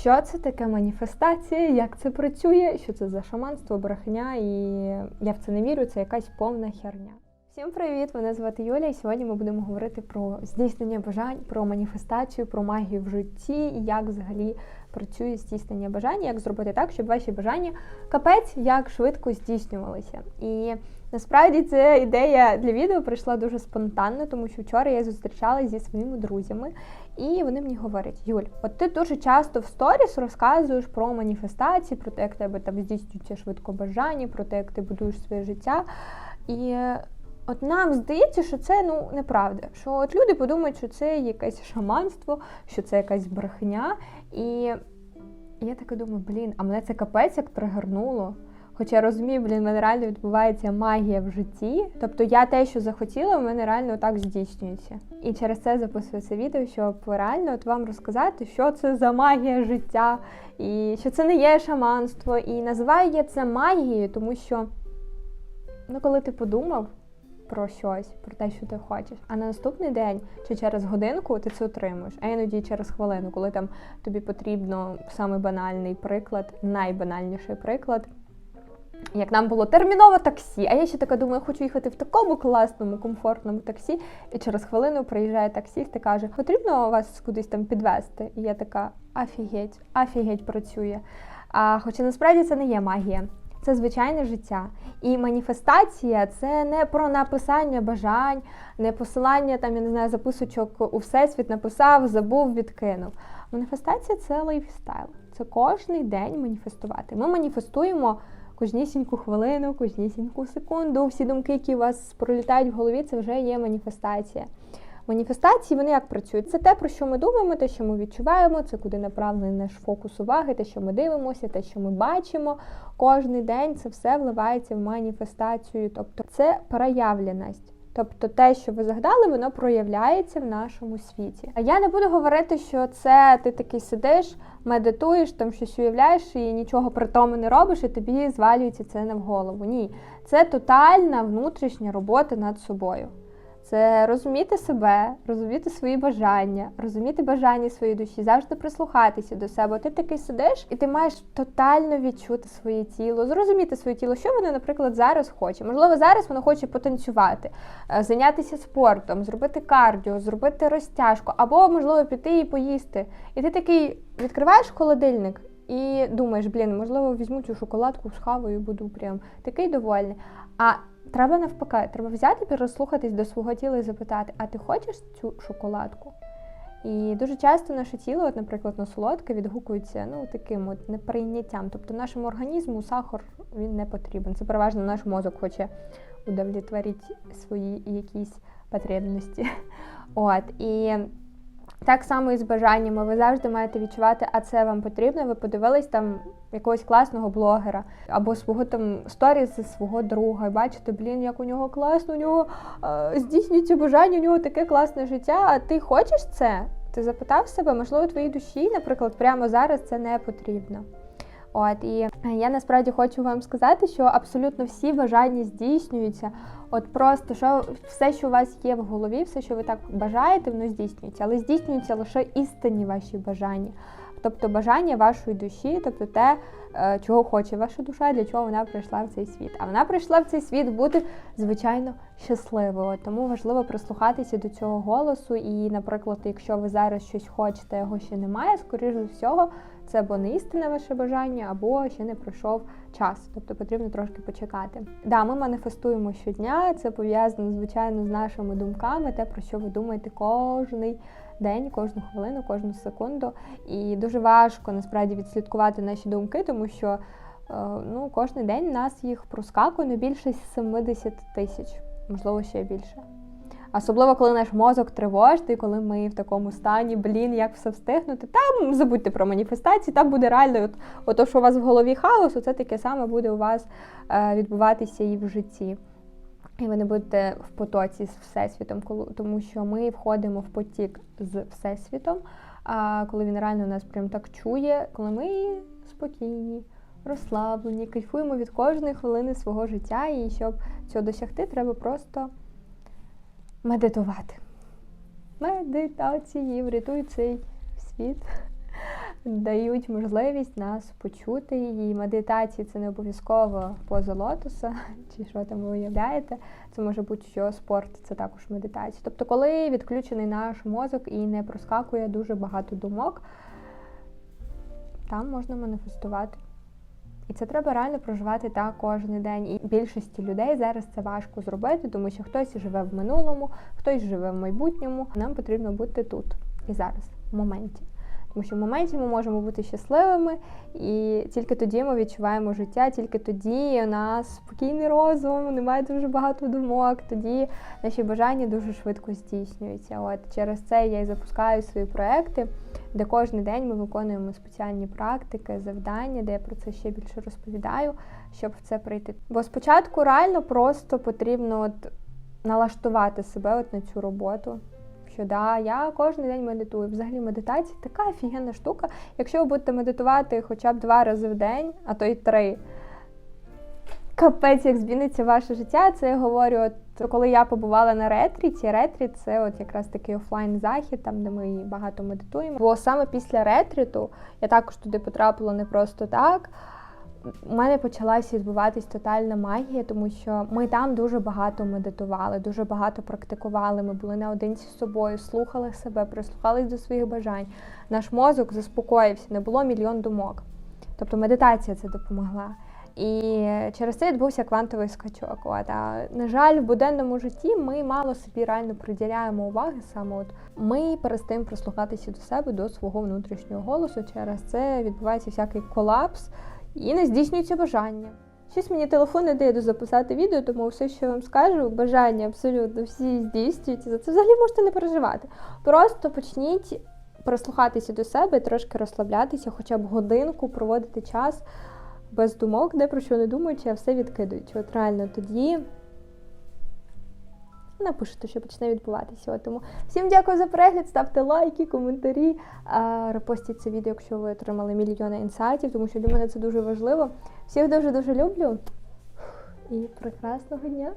Що це таке маніфестація? Як це працює? Що це за шаманство, брехня? І я в це не вірю, це якась повна херня. Всім привіт! Мене звати Юля, і сьогодні ми будемо говорити про здійснення бажань, про маніфестацію, про магію в житті і як взагалі працює здійснення бажань, як зробити так, щоб ваші бажання капець як швидко здійснювалися. І насправді ця ідея для відео прийшла дуже спонтанно, тому що вчора я зустрічалася зі своїми друзями, і вони мені говорять: Юль, от ти дуже часто в сторіс розказуєш про маніфестації, про те, як тебе там здійснюється швидко бажання, про те, як ти будуєш своє життя. І От нам здається, що це ну неправда. Що от люди подумають, що це якесь шаманство, що це якась брехня. І я така думаю, блін, а мене це капець як тригернуло. Хоча розумію, блін, мене реально відбувається магія в житті. Тобто я те, що захотіла, в мене реально так здійснюється. І через це записую це відео, щоб реально от вам розказати, що це за магія життя, і що це не є шаманство. І називаю я це магією, тому що, ну, коли ти подумав про щось, про те, що ти хочеш. А на наступний день чи через годинку ти це отримуєш, а іноді через хвилину, коли там тобі потрібно саме банальний приклад, найбанальніший приклад. Як нам було терміново таксі, а я ще така думаю, хочу їхати в такому класному, комфортному таксі, і через хвилину приїжджає таксіст і каже, потрібно вас кудись там підвезти. І я така, афігеть, афігеть працює. А Хоча насправді це не є магія це звичайне життя. І маніфестація це не про написання бажань, не посилання там, я не знаю, записочок у всесвіт написав, забув, відкинув. Маніфестація це лайфстайл. Це кожний день маніфестувати. Ми маніфестуємо кожнісіньку хвилину, кожнісіньку секунду. Всі думки, які у вас пролітають в голові, це вже є маніфестація. Маніфестації вони як працюють? Це те, про що ми думаємо, те, що ми відчуваємо, це куди направлений наш фокус уваги, те, що ми дивимося, те, що ми бачимо. Кожний день це все вливається в маніфестацію. Тобто це проявленість. Тобто те, що ви загадали, воно проявляється в нашому світі. А я не буду говорити, що це ти такий сидиш, медитуєш, там щось уявляєш і нічого при тому не робиш, і тобі звалюється це не в голову. Ні, це тотальна внутрішня робота над собою. Це розуміти себе, розуміти свої бажання, розуміти бажання своєї душі, завжди прислухатися до себе. Ти такий сидиш, і ти маєш тотально відчути своє тіло, зрозуміти своє тіло, що воно, наприклад, зараз хоче. Можливо, зараз воно хоче потанцювати, е, зайнятися спортом, зробити кардіо, зробити розтяжку, або, можливо, піти і поїсти. І ти такий відкриваєш холодильник. І думаєш, блін, можливо, візьму цю шоколадку з хавою, буду прям такий довольний. А Треба навпаки, треба взяти, переслухатись до свого тіла і запитати, а ти хочеш цю шоколадку? І дуже часто наше тіло, от, наприклад, на солодке, відгукується ну, таким от неприйняттям. Тобто нашому організму сахар він не потрібен. Це переважно наш мозок хоче удовлетворити свої якісь потребності. От, І так само і з бажаннями. Ви завжди маєте відчувати, а це вам потрібно. Ви подивились там якогось класного блогера або свого там сторіс свого друга. І бачите, блін, як у нього класно, у нього е, здійснюється бажання, у нього таке класне життя. А ти хочеш це? Ти запитав себе, можливо, твоїй душі, наприклад, прямо зараз це не потрібно. От і я насправді хочу вам сказати, що абсолютно всі бажання здійснюються. От просто що все, що у вас є в голові, все, що ви так бажаєте, воно здійснюється, але здійснюються лише істинні ваші бажання, тобто бажання вашої душі, тобто те, е, чого хоче ваша душа, для чого вона прийшла в цей світ. А вона прийшла в цей світ бути звичайно щасливою. Тому важливо прислухатися до цього голосу. І, наприклад, якщо ви зараз щось хочете, його ще немає, скоріш за всього це або не істинне ваше бажання, або ще не пройшов час, тобто потрібно трошки почекати. Да, ми маніфестуємо щодня, це пов'язано, звичайно, з нашими думками, те, про що ви думаєте кожний день, кожну хвилину, кожну секунду. І дуже важко насправді відслідкувати наші думки, тому що е, ну, кожен день нас їх проскакує не більше 70 тисяч, можливо, ще більше. Особливо, коли наш мозок тривожний, коли ми в такому стані, блін, як все встигнути. Там забудьте про маніфестації, там буде реально, от, от то, що у вас в голові хаос, це таке саме буде у вас е, відбуватися і в житті. І ви не будете в потоці з Всесвітом, тому що ми входимо в потік з Всесвітом, а коли він реально нас прям так чує, коли ми спокійні, розслаблені, кайфуємо від кожної хвилини свого життя. І щоб цього досягти, треба просто медитувати. Медитації врятують цей світ. Дають можливість нас почути. І медитації це не обов'язково поза лотоса, чи що там ви уявляєте. Це може бути що спорт, це також медитація. Тобто, коли відключений наш мозок і не проскакує дуже багато думок, там можна маніфестувати. І це треба реально проживати так кожен день. І більшості людей зараз це важко зробити, тому що хтось живе в минулому, хтось живе в майбутньому. Нам потрібно бути тут і зараз, в моменті. Тому що в моменті ми можемо бути щасливими, і тільки тоді ми відчуваємо життя, тільки тоді у нас спокійний розум, немає дуже багато думок. Тоді наші бажання дуже швидко здійснюються. От через це я і запускаю свої проекти, де кожен день ми виконуємо спеціальні практики, завдання, де я про це ще більше розповідаю, щоб в це прийти. Бо спочатку реально просто потрібно от налаштувати себе от на цю роботу. Що да, я кожен день медитую. Взагалі медитація така офігенна штука. Якщо ви будете медитувати хоча б два рази в день, а то й три. Капець, як зміниться ваше життя, це я говорю, от коли я побувала на ретріті, ретріт це от якраз такий офлайн-захід, там де ми багато медитуємо. Бо саме після ретріту я також туди потрапила не просто так. У мене почалася відбуватись тотальна магія, тому що ми там дуже багато медитували, дуже багато практикували. Ми були наодинці з собою, слухали себе, прислухались до своїх бажань. Наш мозок заспокоївся, не було мільйон думок. Тобто медитація це допомогла. І через це відбувся квантовий скачок. От. А, на жаль, в буденному житті ми мало собі реально приділяємо уваги. Саме от ми перестаємо прислухатися до себе, до свого внутрішнього голосу. Через це відбувається всякий колапс і не здійснюється бажання. Щось мені телефон не дає записати відео, тому все, що я вам скажу, бажання абсолютно всі здійснюються. За це взагалі можете не переживати. Просто почніть прислухатися до себе, трошки розслаблятися, хоча б годинку проводити час без думок, де про що не думаючи, а все відкидуючи. От реально тоді напишете, що почне відбуватися. Тому всім дякую за перегляд, ставте лайки, коментарі, репостіть це відео, якщо ви отримали мільйони інсайтів, тому що для мене це дуже важливо. Всіх дуже-дуже люблю і прекрасного дня!